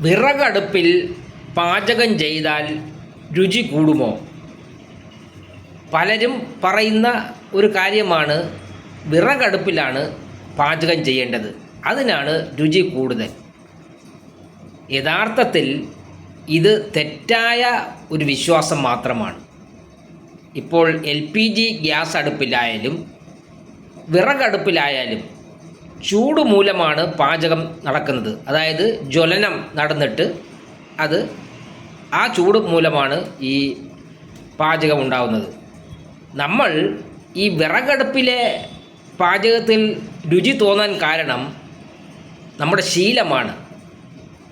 വിറകടുപ്പിൽ പാചകം ചെയ്താൽ രുചി കൂടുമോ? പലരും പറയുന്ന ഒരു കാര്യമാണ് വിറകടുപ്പിലാണ് പാചകം ചെയ്യേണ്ടത്. അതിനാണ് രുചി കൂടുതൽ. യഥാർത്ഥത്തിൽ ഇത് തെറ്റായ ഒരു വിശ്വാസം മാത്രമാണ്. ഇപ്പോൾ എൽ പി ജി ഗ്യാസ് അടുപ്പിലായാലും വിറകടുപ്പിലായാലും ചൂട് മൂലമാണ് പാചകം നടക്കുന്നത്. അതായത് ജ്വലനം നടന്നിട്ട് അത് ആ ചൂട് മൂലമാണ് ഈ പാചകം ഉണ്ടാകുന്നത് നമ്മൾ ഈ വിറകടുപ്പിലെ പാചകത്തിൽ രുചി തോന്നാൻ കാരണം നമ്മുടെ ശീലമാണ്.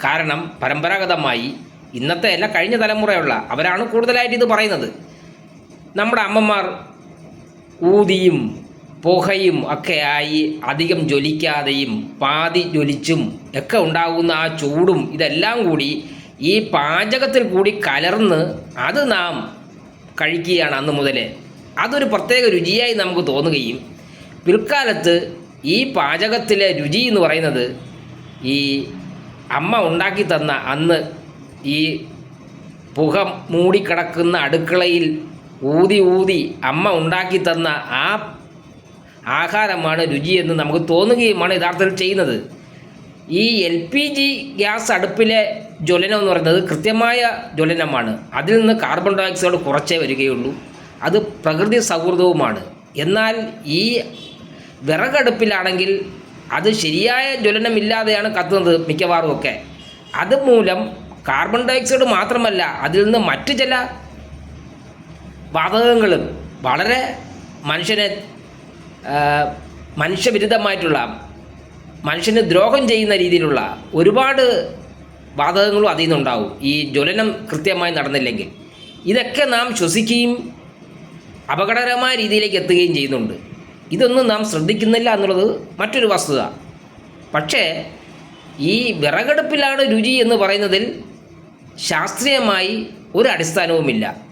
കാരണം പരമ്പരാഗതമായി ഇന്നത്തെ അല്ല കഴിഞ്ഞ തലമുറയുള്ള അവരാണ് കൂടുതലായിട്ട് ഇത് പറയുന്നത്. നമ്മുടെ അമ്മമാർ ഊതിയും പുകയും ഒക്കെ ആയി അധികം ജ്വലിക്കാതെയും പാതി ജ്വലിച്ചും ഒക്കെ ഉണ്ടാകുന്ന ആ ചൂടും ഇതെല്ലാം കൂടി ഈ പാചകത്തിൽ കൂടി കലർന്ന് അത് നാം കഴിക്കുകയാണ് അന്ന് മുതലേ. അതൊരു പ്രത്യേക രുചിയായി നമുക്ക് തോന്നുകയും പിൽക്കാലത്ത് ഈ പാചകത്തിലെ രുചി എന്ന് പറയുന്നത് ഈ അമ്മ ഉണ്ടാക്കി തന്ന അന്ന് ഈ പുക മൂടിക്കിടക്കുന്ന അടുക്കളയിൽ ഊതി ഊതി അമ്മ ഉണ്ടാക്കി തന്ന ആ ആഹാരമാണ് രുചിയെന്ന് നമുക്ക് തോന്നുകയുമാണ് യഥാർത്ഥത്തിൽ ചെയ്യുന്നത്. ഈ എൽ പി ജി ഗ്യാസ് അടുപ്പിലെ ജ്വലനം എന്ന് പറയുന്നത് കൃത്യമായ ജ്വലനമാണ്. അതിൽ നിന്ന് കാർബൺ ഡൈ ഓക്സൈഡ് കുറച്ചേ വരികയുള്ളൂ. അത് പ്രകൃതി സൗഹൃദവുമാണ്. എന്നാൽ ഈ വിറകടുപ്പിലാണെങ്കിൽ അത് ശരിയായ ജ്വലനമില്ലാതെയാണ് കത്തുന്നത് മിക്കവാറും ഒക്കെ. അതുമൂലം കാർബൺ ഡൈ ഓക്സൈഡ് മാത്രമല്ല അതിൽ നിന്ന് മറ്റു ചില വാതകങ്ങളും വളരെ മനുഷ്യനെ മനുഷ്യവിരുദ്ധമായിട്ടുള്ള മനുഷ്യന് ദ്രോഹം ചെയ്യുന്ന രീതിയിലുള്ള ഒരുപാട് വാതകങ്ങളും അതിൽ നിന്നുണ്ടാവും. ഈ ജ്വലനം കൃത്യമായി നടന്നില്ലെങ്കിൽ. ഇതൊക്കെ നാം ശ്വസിക്കുകയും അപകടകരമായ രീതിയിലേക്ക് എത്തുകയും ചെയ്യുന്നുണ്ട്. ഇതൊന്നും നാം ശ്രദ്ധിക്കുന്നില്ല എന്നുള്ളത് മറ്റൊരു വസ്തുത. പക്ഷേ ഈ വിറകടുപ്പിലാണ് രുചി എന്ന് പറയുന്നതിൽ ശാസ്ത്രീയമായി ഒരു അടിസ്ഥാനവുമില്ല.